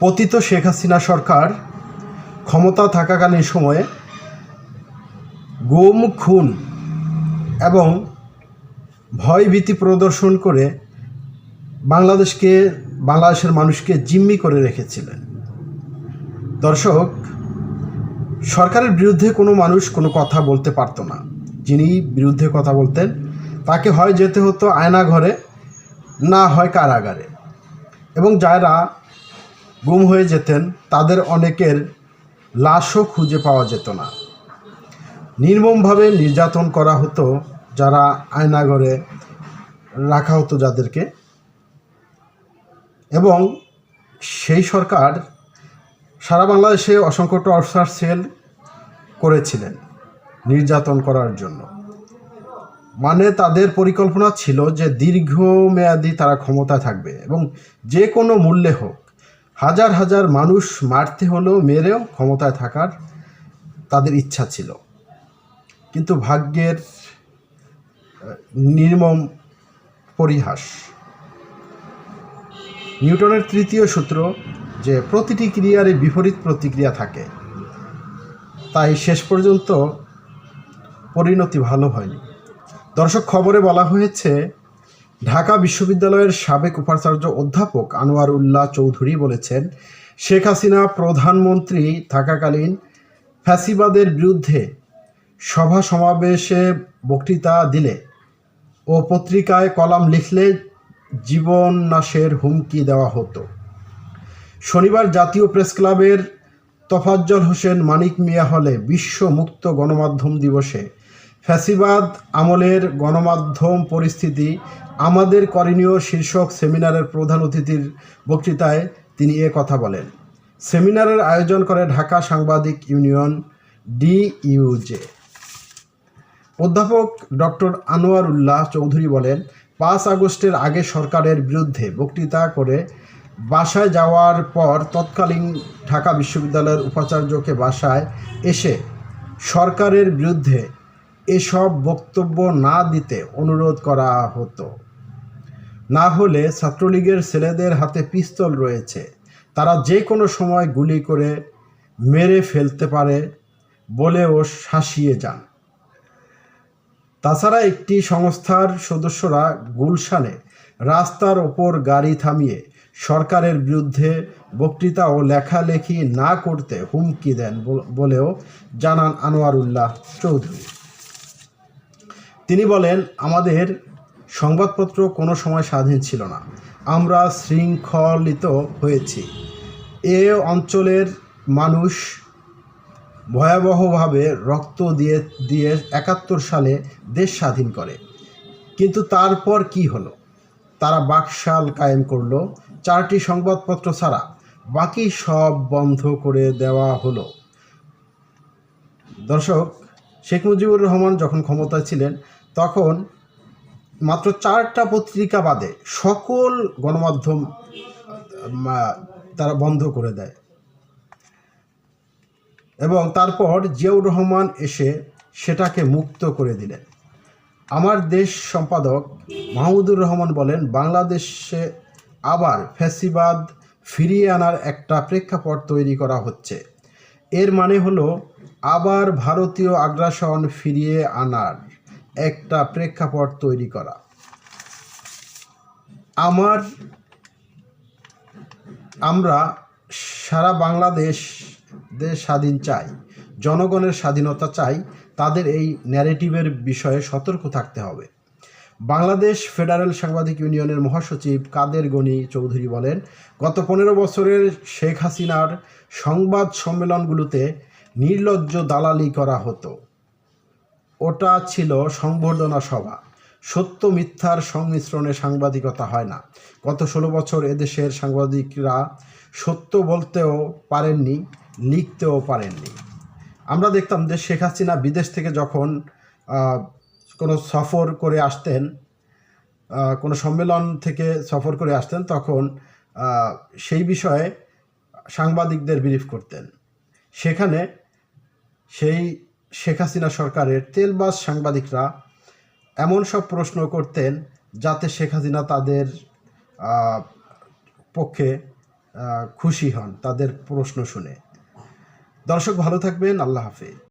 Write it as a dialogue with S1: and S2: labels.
S1: পতিত শেখ হাসিনা সরকার ক্ষমতা থাকাকালীন সময়ে গোম, খুন এবং ভয়ভীতি প্রদর্শন করে বাংলাদেশকে, বাংলাদেশের মানুষকে জিম্মি করে রেখেছিলেন। দর্শক, সরকারের বিরুদ্ধে কোনো মানুষ কোনো কথা বলতে পারতো না। যিনি বিরুদ্ধে কথা বলতেন, তাকে হয় যেতে হতো আয়নাঘরে, না হয় কারাগারে। এবং যারা গুম হয়ে যেতেন, তাদের অনেকের লাশও খুঁজে পাওয়া যেত না। নির্মমভাবে নির্যাতন করা হতো যারা আয়নাঘরে রাখা হতো যাদেরকে। এবং সেই সরকার সারা বাংলাদেশে অসংখ্য টর্চার সেল করেছিলেন নির্যাতন করার জন্য। মানে তাদের পরিকল্পনা ছিল যে দীর্ঘমেয়াদী তারা ক্ষমতায় থাকবে এবং যে কোনো মূল্যে হোক হাজার হাজার মানুষ মারতে হলেও, মেরেও ক্ষমতায় থাকার তাদের ইচ্ছা ছিল। কিন্তু ভাগ্যের নির্মম পরিহাস। নিউটনের তৃতীয় সূত্র যে প্রতিটি ক্রিয়ারই বিপরীত প্রতিক্রিয়া থাকে, তাই শেষ পর্যন্ত পরিণতি ভালো হয়নি। দর্শক, খবরে বলা হয়েছে ঢাকা বিশ্ববিদ্যালয়ের সাবেক উপাচার্য অধ্যাপক আনোয়ার উল্লাহ চৌধুরী বলেছেন, শেখ হাসিনা প্রধানমন্ত্রী থাকাকালীন ফ্যাসিবাদের বিরুদ্ধে সভা সমাবেশে বক্তৃতা দিলে ও পত্রিকায় কলাম লিখলে জীবন নাশের হুমকি দেওয়া হতো। শনিবার জাতীয় প্রেস ক্লাবের তফাজ্জল হোসেন মানিক মিয়া হলে বিশ্ব মুক্ত গণমাধ্যম দিবসে ফ্যাসিবাদ আমলের গণমাধ্যম পরিস্থিতি আমাদের করণীয় শীর্ষক সেমিনারের প্রধান অতিথির বক্তৃতায় তিনি এ কথা বলেন। সেমিনারের আয়োজন করে ঢাকা সাংবাদিক ইউনিয়ন, ডিইউজে। অধ্যাপক ডক্টর আনোয়ার উল্লাহ চৌধুরী বলেন, পাঁচ আগস্টের আগে সরকারের বিরুদ্ধে বক্তৃতা করে বাসায় যাওয়ার পর তৎকালীন ঢাকা বিশ্ববিদ্যালয়ের উপাচার্যকে বাসায় এসে সরকারের বিরুদ্ধে এসব বক্তব্য না দিতে অনুরোধ করা হতো। না হলে ছাত্রলীগের ছেলেদের হাতে পিস্তল রয়েছে। তারা যে কোনো সময় গুলি করে মেরে ফেলতে পারে বলেও শাসিয়ে যান। তাছাড়া একটি সংস্থার সদস্যরা গুলশানে রাস্তার ওপর গাড়ি থামিয়ে সরকারের বিরুদ্ধে বক্তৃতা ও লেখালেখি না করতে হুমকি দেন বলেও জানান আনোয়ারুল্লাহ চৌধুরী। বলেন, আমাদের সংবাদপত্র কোনো সময় স্বাধীন ছিল না। আমরা শৃঙ্খলিত হয়েছি। এ অঞ্চলের মানুষ ভয়াবহভাবে রক্ত দিয়ে দিয়ে একাত্তর সালে দেশ স্বাধীন করে। কিন্তু তারপর কি হলো? তারা বাকশাল কায়েম করল। চারটি সংবাদপত্র ছাড়া বাকি সব বন্ধ করে দেওয়া হলো। দর্শক শেখ মুজিবুর রহমান যখন ক্ষমতায় ছিলেন, তখন মাত্র চারটা পত্রিকা বাদে সকল গণমাধ্যম তারা বন্ধ করে দেয়। এবং তারপর জিয়াউর রহমান এসে সেটাকে মুক্ত করে দিলেন। আমার দেশ সম্পাদক মাহমুদুর রহমান বলেন, বাংলাদেশে আবার ফ্যাসিবাদ ফিরিয়ে আনার একটা প্রেক্ষাপট তৈরি করা হচ্ছে। এর মানে হলো আবার ভারতীয় আগ্রাসন ফিরিয়ে আনার একটা প্রেক্ষাপট তৈরি করা। আমার, আমরা সারা বাংলাদেশ দেশ স্বাধীন চাই, জনগণের স্বাধীনতা চাই, তাদের এই ন্যারেটিভের বিষয়ে সতর্ক থাকতে হবে। বাংলাদেশ ফেডারেল সাংবাদিক ইউনিয়নের মহাসচিব কাদের গনি চৌধুরী বলেন, গত পনেরো বছরের শেখ হাসিনার সংবাদ সম্মেলনগুলোতে নির্লজ্জ দালালি করা হতো। ওটা ছিল সংবর্ধনা সভা। সত্য মিথ্যার সংমিশ্রণে সাংবাদিকতা হয় না। গত ষোলো বছর এদেশের সাংবাদিকরা সত্য বলতেও পারেননি, লিখতেও পারেননি। আমরা দেখতাম যে শেখ হাসিনা বিদেশ থেকে যখন কোনো সফর করে আসতেন কোনো সম্মেলন থেকে সফর করে আসতেন, তখন সেই বিষয়ে সাংবাদিকদের ব্রিফ করতেন। সেখানে সেই শেখ হাসিনা সরকারের তেলবাস সাংবাদিকরা এমন সব প্রশ্ন করতেন যাতে শেখ হাসিনা তাদের পক্ষে খুশি হন, তাদের প্রশ্ন শুনে। দর্শক ভালো থাকবেন, আল্লাহ হাফেজ।